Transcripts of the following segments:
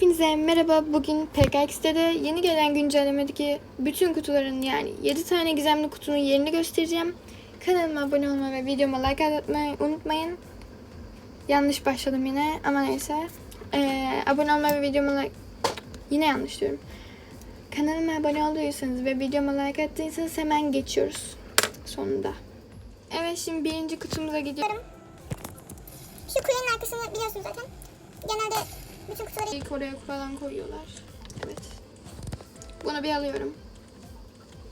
Hepinize merhaba. Bugün PKX'de de yeni gelen güncellemedeki bütün kutuların yani 7 tane gizemli kutunun yerini göstereceğim. Kanalıma abone olmayı ve videoma like atmayı unutmayın. Yanlış başladım yine ama neyse. Ee, abone olmayı ve videoma like... Yine yanlış diyorum. Kanalıma abone olduysanız ve videoma like attıysanız hemen geçiyoruz. Sonunda. Evet şimdi birinci kutumuza gidiyorum. Şu kulenin arkasını biliyorsunuz zaten. Genelde bütün kutuları İlk oraya falan koyuyorlar. Evet. Bunu bir alıyorum.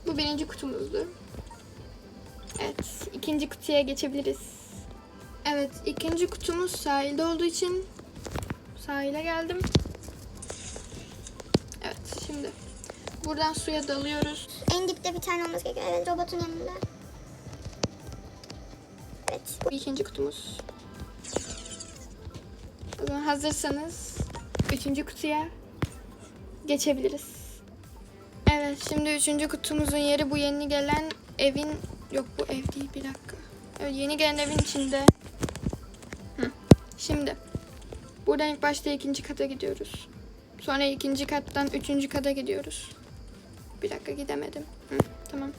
Bu birinci kutumuzdu. Evet. ikinci kutuya geçebiliriz. Evet. ikinci kutumuz sahilde olduğu için sahile geldim. Evet. Şimdi buradan suya dalıyoruz. en dipte bir tane olması gerekiyor. Evet robotun yanında. Evet. Bu ikinci kutumuz. O zaman hazırsanız üçüncü kutuya geçebiliriz. Evet şimdi üçüncü kutumuzun yeri bu yeni gelen evin yok bu ev değil bir dakika. Evet yeni gelen evin içinde. Hı. Şimdi buradan ilk başta ikinci kata gidiyoruz. Sonra ikinci kattan üçüncü kata gidiyoruz. Bir dakika gidemedim. Hı, tamam.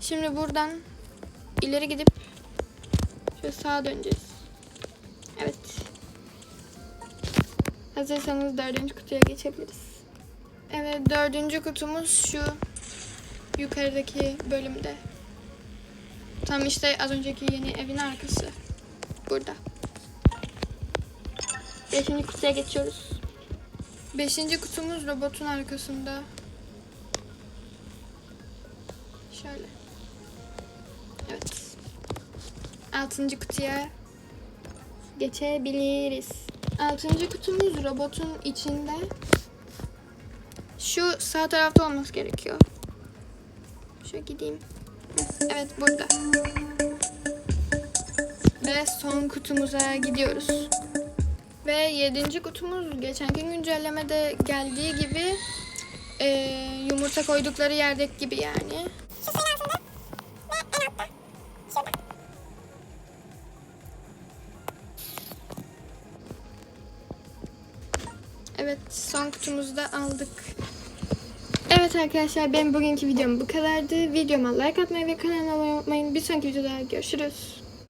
Şimdi buradan ileri gidip Şöyle sağa döneceğiz. Evet. Hazırsanız dördüncü kutuya geçebiliriz. Evet dördüncü kutumuz şu yukarıdaki bölümde. Tam işte az önceki yeni evin arkası. Burada. Beşinci kutuya geçiyoruz. Beşinci kutumuz robotun arkasında. Şöyle. Evet. Altıncı kutuya geçebiliriz. Altıncı kutumuz robotun içinde. Şu sağ tarafta olması gerekiyor. Şöyle gideyim. Evet burada. Ve son kutumuza gidiyoruz. Ve yedinci kutumuz geçenki güncellemede geldiği gibi eee, yumurta koydukları yerdeki gibi yani. Evet son kutumuzu da aldık. Evet arkadaşlar benim bugünkü videom bu kadardı. Videoma like atmayı ve kanalıma abone olmayı unutmayın. Bir sonraki videoda görüşürüz.